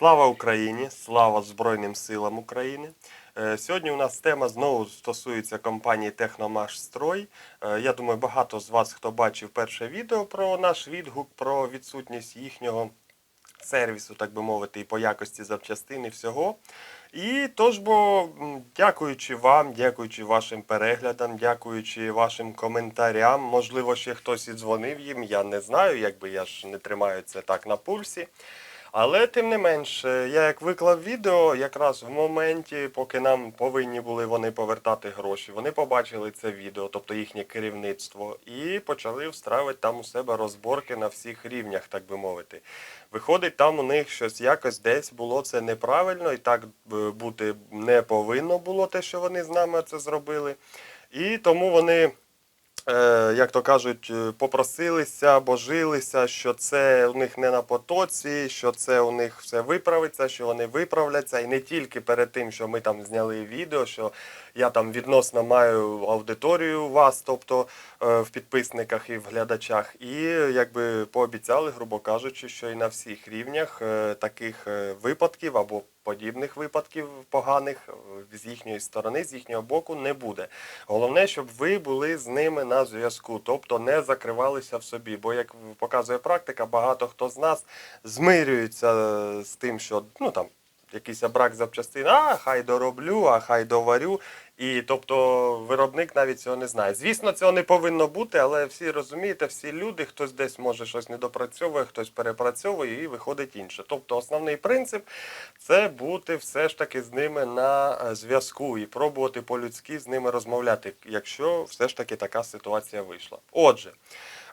Слава Україні! Слава Збройним силам України! Е, Сьогодні у нас тема знову стосується компанії Техномашстрой. Е, Я думаю, багато з вас, хто бачив перше відео про наш відгук, про відсутність їхнього сервісу, так би мовити, і по якості запчастин і всього. І тож бо, дякуючи вам, дякуючи вашим переглядам, дякуючи вашим коментарям, можливо, ще хтось і дзвонив їм, я не знаю, якби я ж не тримаю це так на пульсі. Але тим не менш, я як виклав відео, якраз в моменті, поки нам повинні були вони повертати гроші, вони побачили це відео, тобто їхнє керівництво, і почали встраювати там у себе розборки на всіх рівнях, так би мовити. Виходить, там у них щось якось десь було це неправильно, і так е, бути не повинно було те, що вони з нами це зробили. І тому вони як то кажуть, е, попросилися, божилися, що це у них не на потоці, що це у них все виправиться, що вони виправляться. І не тільки перед тим, що ми там зняли відео, що я там відносно маю аудиторію вас, тобто е, в підписниках і в глядачах. І якби пообіцяли, грубо кажучи, що і на всіх рівнях е, таких е, випадків або подібних випадків поганих е, з їхньої сторони, з їхнього боку не буде. Головне, щоб ви були з ними на зв'язку, тобто не закривалися в собі. Бо, як показує практика, багато хто з нас змирюється е, з тим, що ну там. Якийсь брак запчастин, а хай дороблю, а хай доварю. І тобто виробник навіть цього не знає. Звісно, цього не повинно бути, але всі розумієте, всі люди, хтось десь може щось недопрацьовує, хтось перепрацьовує і виходить інше. Тобто основний принцип це бути все ж таки з ними на е, зв'язку і пробувати по-людськи з ними розмовляти, якщо все ж таки така ситуація вийшла. Отже.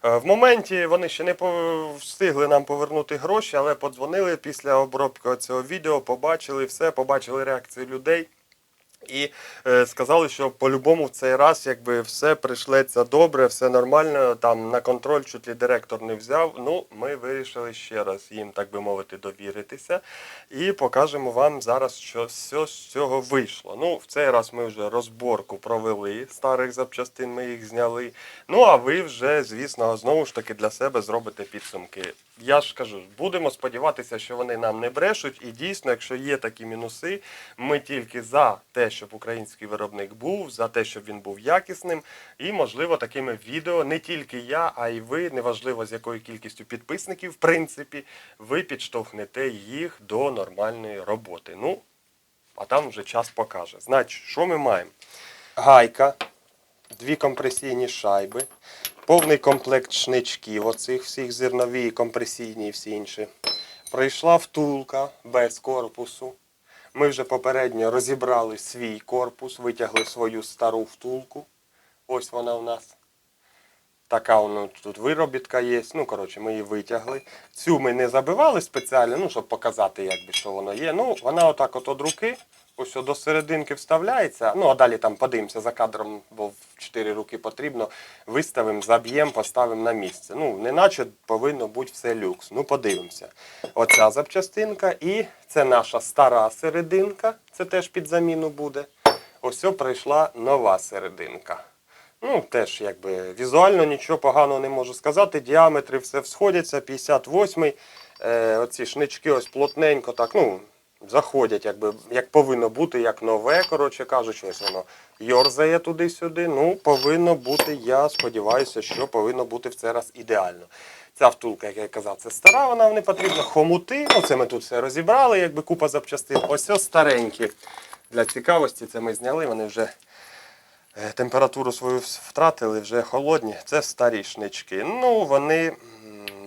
Е, В моменті вони ще не встигли нам повернути гроші, але подзвонили після обробки цього відео, побачили все, побачили реакцію людей. І е, сказали, що по-любому в цей раз якби все прийшлеться добре, все нормально. Там на контроль чуть ли директор не взяв. Ну, ми вирішили ще раз їм, так би мовити, довіритися. І покажемо вам зараз, що все з цього вийшло. Ну, в цей раз ми вже розборку провели старих запчастин, ми їх зняли. Ну а ви вже, звісно, знову ж таки для себе зробите підсумки. Я ж кажу, будемо сподіватися, що вони нам не брешуть. І дійсно, якщо є такі мінуси, ми тільки за те, щоб український виробник був, за те, щоб він був якісним. І, можливо, такими відео не тільки я, а й ви, неважливо з якою кількістю підписників, в принципі, ви підштовхнете їх до нормальної роботи. Ну, а там вже час покаже. Значить, що ми маємо? Гайка, дві компресійні шайби, повний комплект шничків, оцих всіх зернові, компресійні і всі інші. Прийшла втулка без корпусу. Ми вже попередньо розібрали свій корпус, витягли свою стару втулку. Ось вона у нас. Така воно тут виробітка є. Ну, коротше, ми її витягли. Цю ми не забивали спеціально, ну, щоб показати, якби, що воно є. Ну, вона отак от від руки, ось до серединки вставляється. Ну, а далі там подивимося за кадром, бо в 4 руки потрібно. Виставимо, заб'ємо, поставимо на місце. Ну, неначе повинно бути все люкс. Ну, подивимося. Оця запчастинка і це наша стара серединка, це теж під заміну буде. Ось прийшла нова серединка. Ну, теж якби візуально нічого поганого не можу сказати. Діаметри все всходяться, 58-й. Е, оці шнички ось плотненько так, ну, заходять, якби, як повинно бути, як нове, коротше кажучи, ось воно йорзає туди-сюди. Ну, повинно бути, я сподіваюся, що повинно бути в цей раз ідеально. Ця втулка, як я казав, це стара, вона не потрібна. Хомути, ну це ми тут все розібрали, якби купа запчастин. Ось ось старенькі. Для цікавості це ми зняли, вони вже Е, температуру свою втратили, вже холодні. Це старі шнички. Ну, вони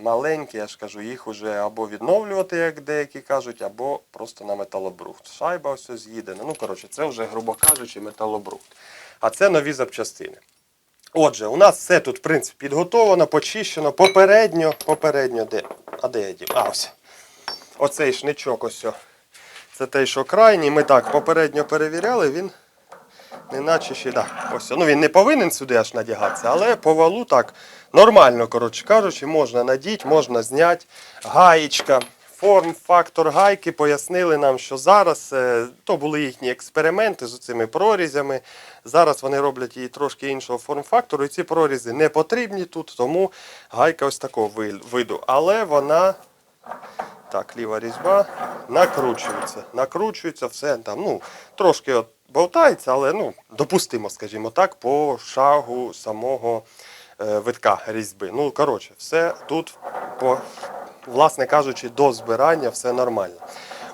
маленькі, я ж кажу, їх вже або відновлювати, як деякі кажуть, або просто на металобрухт. Шайба ось з'їдена. Ну, коротше, це вже, грубо кажучи, металобрухт. А це нові запчастини. Отже, у нас все тут, в принципі, підготовлено, почищено, попередньо, попередньо, де? А де я дів? А, ось. Оцей шничок ось. Це той, що крайній. Ми так попередньо перевіряли, він Неначе ще так. Ось, ну він не повинен сюди аж надягатися, але по валу так нормально, коротше кажучи, можна надіти, можна зняти. Гаєчка, форм-фактор гайки пояснили нам, що зараз е, то були їхні експерименти з цими прорізями. Зараз вони роблять її трошки іншого форм-фактору, і ці прорізи не потрібні тут, тому гайка ось такого виду. Але вона Так, ліва різьба накручується. Накручується все там, ну, трошки от болтається, але ну, допустимо, скажімо так, по шагу самого витка різьби. Ну, коротше, все тут, власне кажучи, до збирання все нормально.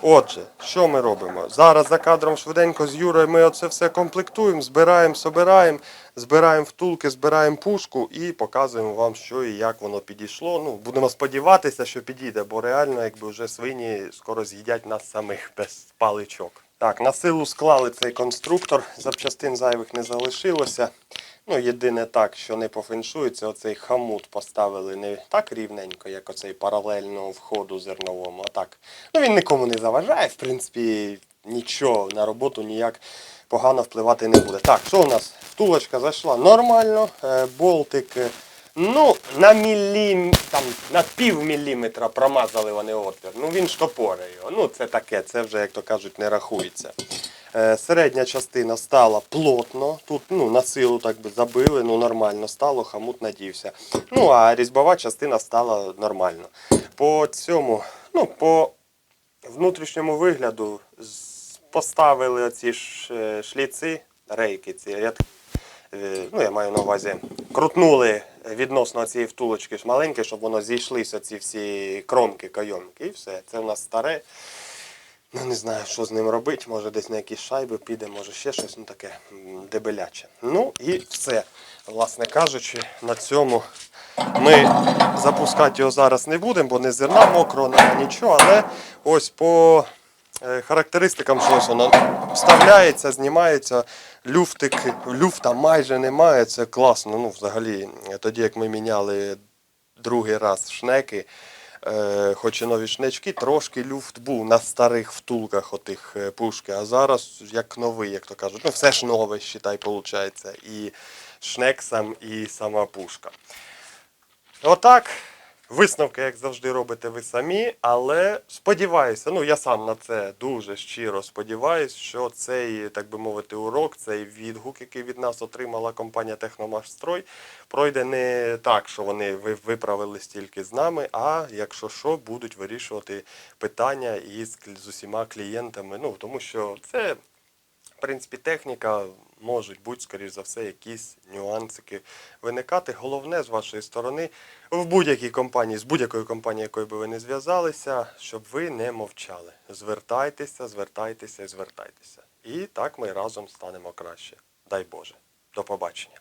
Отже, що ми робимо? Зараз за кадром швиденько з Юрою ми оце все комплектуємо, збираємо, собираємо, збираємо втулки, збираємо пушку і показуємо вам, що і як воно підійшло. Ну, будемо сподіватися, що підійде, бо реально, якби вже свині скоро з'їдять нас самих без паличок. Так, на силу склали цей конструктор, запчастин зайвих не залишилося. Ну, єдине так, що не пофіншується, оцей хамут поставили не так рівненько, як оцей паралельного входу зерновому, а так. Ну він нікому не заважає, в принципі, нічого на роботу ніяк погано впливати не буде. Так, що у нас? Втулочка зайшла нормально, е, болтик. Ну, на мілім, там, на пів промазали вони отвір. Ну він штопорить його. Ну це таке, це вже, як то кажуть, не рахується. Е, середня частина стала плотно. Тут ну, на силу так би забили, ну нормально стало, хамут надівся. Ну а різьбова частина стала нормально. По цьому, ну, по внутрішньому вигляду поставили оці е, шліци, рейки, ці ряд, е, ну я маю на увазі, крутнули відносно цієї втулочки ж маленьке, щоб воно зійшлися ці всі кромки кайомки. І все. Це в нас старе. Ну не знаю, що з ним робити. Може десь на якісь шайби піде, може ще щось ну таке дебеляче. Ну і все. Власне кажучи, на цьому ми запускати його зараз не будемо, бо не зерна мокрого, нічого, але ось по характеристикам щось воно вставляється, знімається, люфтик, люфта майже немає, це класно. Ну, взагалі, е, тоді як ми міняли другий раз шнеки, е, хоч і нові шнечки, трошки люфт був на старих втулках отих е, пушки, а зараз як новий, як то кажуть. Ну, все ж нове, считай, виходить. І шнек сам, і сама пушка. Отак. Висновки, як завжди, робите ви самі, але сподіваюся, ну я сам на це дуже щиро сподіваюся, що цей, так би мовити, урок, цей відгук, який від нас отримала компанія Техномашстрой, пройде не так, що вони ви- виправились тільки з нами, а якщо що, будуть вирішувати питання із з усіма клієнтами. Ну тому що це принципі, техніка можуть бути, скоріш за все, якісь нюансики виникати. Головне з вашої сторони в будь-якій компанії, з будь-якою компанією, якою би ви не зв'язалися, щоб ви не мовчали. Звертайтеся, звертайтеся і звертайтеся. І так ми разом станемо краще. Дай Боже. До побачення.